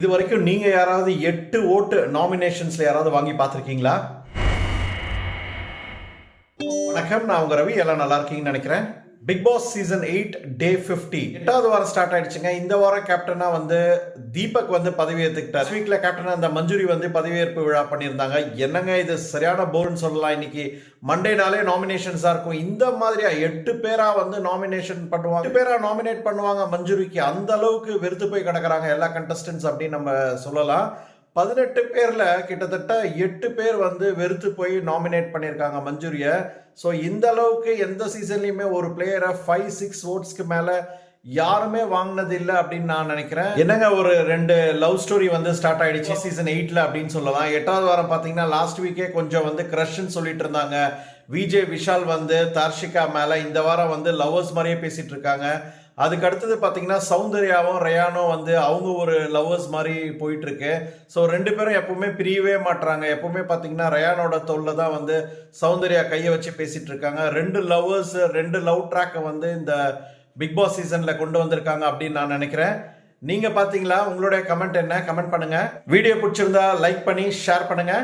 இது வரைக்கும் நீங்க யாராவது எட்டு ஓட்டு நாமினேஷன்ஸ்ல யாராவது வாங்கி பார்த்துருக்கீங்களா? வணக்கம் நான் உங்க ரவி. எல்லாம் நல்லா இருக்கீங்கன்னு நினைக்கிறேன். Bigg Boss season eight day 50 எட்டாவது வாரம் ஸ்டார்ட் ஆயிடுச்சுங்க. இந்த வாரம் கேப்டனா வந்து தீபக் வந்து பதவி ஏற்றுக்கிட்டார் வீக்ல கேப்டனா அந்த மஞ்சுரி வந்து பதவியேற்பு விழா பண்ணியிருந்தாங்க. என்னங்க இது சரியான போர்னு சொல்லலாம் இன்னைக்கு. மண்டே நாளே நாமினேஷன்ஸா இருக்கும். இந்த மாதிரியா எட்டு பேரா வந்து நாமினேஷன் பண்ணுவாங்க. எட்டு பேரா நாமினேட் பண்ணுவாங்க மஞ்சுரிக்கு. அந்த அளவுக்கு வெறுத்து போய் கிடக்குறாங்க எல்லா கண்டஸ்டன்ஸ் அப்படின்னு நம்ம சொல்லலாம். பதினெட்டு பேரில் கிட்டத்தட்ட எட்டு பேர் வந்து வெறுத்து போய் நாமினேட் பண்ணியிருக்காங்க மஞ்சூரியை. ஸோ இந்த அளவுக்கு எந்த சீசன்லையுமே ஒரு பிளேயரை ஃபைவ் சிக்ஸ் ஓட்ஸ்க்கு மேலே யாருமே வாங்கினது இல்லை அப்படின்னு நான் நினைக்கிறேன். என்னங்க ஒரு ரெண்டு லவ் ஸ்டோரி வந்து ஸ்டார்ட் ஆயிடுச்சு சீசன் எயிட்ல அப்படின்னு சொல்லலாம். எட்டாவது வாரம் பார்த்தீங்கன்னா லாஸ்ட் வீக்கே கொஞ்சம் வந்து க்ரஷ்ன்னு சொல்லிட்டு இருந்தாங்க. விஜய் விஷால் வந்து தர்ஷிகா மேல இந்த வாரம் வந்து லவ்வர்ஸ் மாதிரியே பேசிட்டு இருக்காங்க. அதுக்கு அடுத்தது பார்த்தீங்கன்னா சௌந்தர்யாவும் ரயானும் வந்து அவங்க ஒரு லவ்வர்ஸ் மாதிரி போயிட்டு இருக்கு ஸோ ரெண்டு பேரும் எப்பவுமே பிரியவே மாட்டுறாங்க எப்பவுமே பார்த்தீங்கன்னா ரயானோட தொல்லை தான் வந்து சௌந்தர்யா கையை வச்சு பேசிட்டு இருக்காங்க. ரெண்டு லவ்வர்ஸ் ரெண்டு லவ் ட்ராக்கை வந்து இந்த பிக் பாஸ் சீசன்ல கொண்டு வந்திருக்காங்க அப்படின்னு நான் நினைக்கிறேன். நீங்க பாத்தீங்களா? உங்களுடைய கமெண்ட் என்ன? கமெண்ட் பண்ணுங்க. வீடியோ பிடிச்சிருந்தா லைக் பண்ணி ஷேர் பண்ணுங்க.